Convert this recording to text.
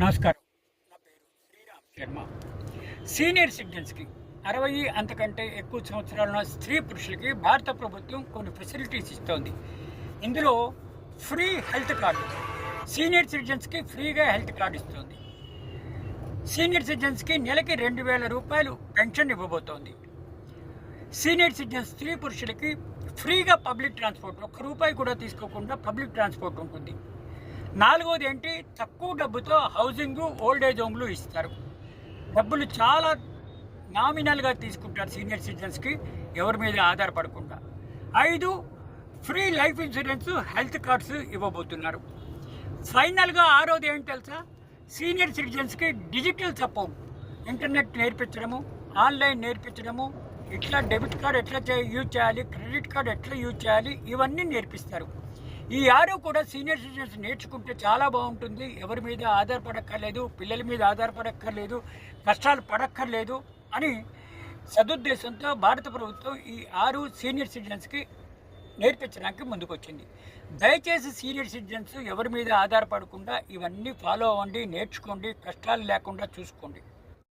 నమస్కారం. నా పేరు శ్రీరామ్ శర్మ. సీనియర్ సిటిజన్స్కి అరవై అంతకంటే ఎక్కువ సంవత్సరాల స్త్రీ పురుషులకి భారత ప్రభుత్వం కొన్ని ఫెసిలిటీస్ ఇస్తోంది. ఇందులో ఫ్రీ హెల్త్ కార్డు సీనియర్ సిటిజన్స్కి ఫ్రీగా హెల్త్ కార్డు ఇస్తుంది. సీనియర్ సిటిజన్స్కి నెలకి రెండు వేల రూపాయలు పెన్షన్ ఇవ్వబోతోంది. సీనియర్ సిటిజన్స్ స్త్రీ పురుషులకి ఫ్రీగా పబ్లిక్ ట్రాన్స్పోర్ట్ ఒక్క రూపాయి కూడా తీసుకోకుండా పబ్లిక్ ట్రాన్స్పోర్ట్ ఉంటుంది. నాలుగోది ఏంటి? తక్కువ డబ్బుతో హౌసింగ్ ఓల్డ్ ఏజ్ హోమ్లు ఇస్తారు. డబ్బులు చాలా నామినల్గా తీసుకుంటారు సీనియర్ సిటిజన్స్కి ఎవరి మీద ఆధారపడకుండా. ఐదు free life insurance health cards ఇవ్వబోతున్నారు. ఫైనల్గా ఆరోది ఏంటి తెలుసా? సీనియర్ సిటిజన్స్కి డిజిటల్ సపోర్ట్ ఇంటర్నెట్ నేర్పించడము ఆన్లైన్ నేర్పించడము ఇట్లా డెబిట్ కార్డ్ ఎట్లా చే- యూజ్ చేయాలి క్రెడిట్ కార్డ్ ఎట్లా యూజ్ చేయాలి ఇవన్నీ నేర్పిస్తారు. ఈ ఆరు కూడా సీనియర్ సిటిజన్స్ నేర్చుకుంటే చాలా బాగుంటుంది. ఎవరి మీద ఆధారపడక్కర్లేదు పిల్లల మీద ఆధారపడక్కర్లేదు కష్టాలు పడక్కర్లేదు అని సదుద్దేశంతో భారత ప్రభుత్వం ఈ ఆరు సీనియర్ సిటిజన్స్కి నేర్పించడానికి ముందుకొచ్చింది. దయచేసి సీనియర్ సిటిజన్స్ ఎవరి మీద ఆధారపడకుండా ఇవన్నీ ఫాలో అవ్వండి నేర్చుకోండి కష్టాలు లేకుండా చూసుకోండి.